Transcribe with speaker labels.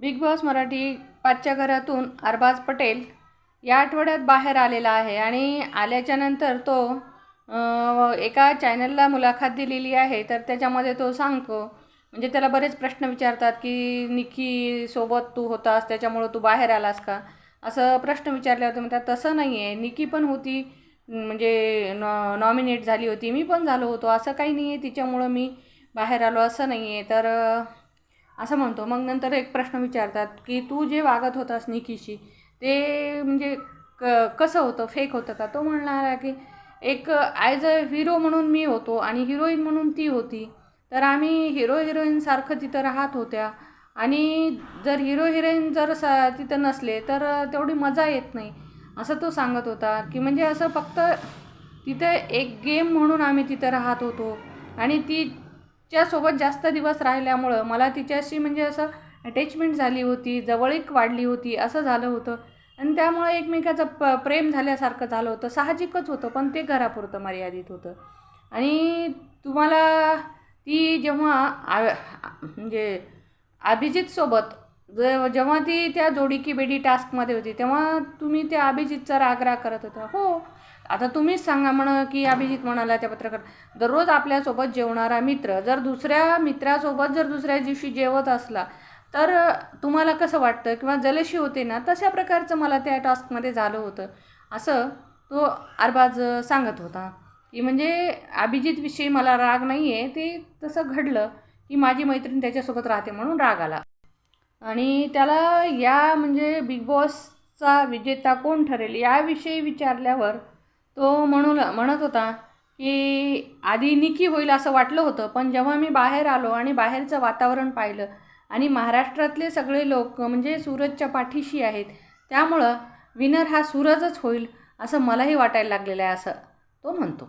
Speaker 1: Big boss Marathi पाचच्या घरातून अरबाज पटेल या आठवड्यात बाहेर आलेला आहे आणि आल्याच्यानंतर तो एका चॅनलला मुलाखत दिलेली आहे. तर त्याच्यामध्ये तो सांगतो म्हणजे त्याला बरेच प्रश्न विचारतात की निकी सोबत तू होतास त्याच्यामुळं तू बाहेर आलास का? असं प्रश्न विचारल्यावर होते म्हणतात तसं नाही आहे निकी पण होती म्हणजे नॉ नॉमिनेट झाली होती. मी पण झालो होतो. असं काही नाही आहे तिच्यामुळं मी बाहेर आलो. असं नाही आहे तर असं म्हणतो. मग नंतर एक प्रश्न विचारतात की तू जे वागत होतास निकीशी ते म्हणजे क कसं होतं? फेक होतं का? तो म्हणणारा की एक ॲज अ हिरो म्हणून मी होतो आणि हिरोईन म्हणून ती होती. तर आम्ही हिरो हिरोईनसारखं तिथं राहत होत्या. आणि जर हिरो हिरोईन जर स तिथं नसले तर तेवढी मजा येत नाही. असं तो सांगत होता की म्हणजे असं फक्त तिथं एक गेम म्हणून आम्ही तिथं राहत होतो. आणि ती तिच्यासोबत जास्त दिवस राहिल्यामुळं मला तिच्याशी म्हणजे असं अटॅचमेंट झाली होती जवळीक वाढली होती असं झालं होतं. आणि त्यामुळे एकमेकाचं प प्रेम झाल्यासारखं झालं होतं. साहजिकच होतं पण ते घरापुरतं मर्यादित होतं. आणि तुम्हाला ती जेव्हा आ म्हणजे अभिजितसोबत ज जेव्हा ती त्या जोडी की बेडी टास्कमध्ये होती तेव्हा तुम्ही त्या अभिजितचा राग करत होता. हो. आता तुम्हीच सांगा म्हण की अभिजित म्हणाला त्या पत्रकार दररोज आपल्यासोबत जेवणारा मित्र जर दुसऱ्या मित्रासोबत जर दुसऱ्या दिवशी जेवत असला तर तुम्हाला कसं वाटतं? किंवा जलशी होते ना तशा प्रकारचं मला त्या टास्कमध्ये झालं होतं. असं तो अरबाज सांगत होता. की म्हणजे अभिजितविषयी मला राग नाही आहे ते तसं घडलं की माझी मैत्रीण त्याच्यासोबत राहते म्हणून राग आला. आणि त्याला या म्हणजे बिग बॉसचा विजेता कोण ठरेल याविषयी विचारल्यावर तो म्हणू म्हणत होता की आधी निकी होईल असं वाटलं होतं पण जेव्हा मी बाहेर आलो आणि बाहेरचं वातावरण पाहिलं आणि महाराष्ट्रातले सगळे लोक म्हणजे सूरजच्या पाठीशी आहेत त्यामुळं विनर हा सूरजच होईल असं मलाही वाटायला लागलेलं आहे असं तो म्हणतो.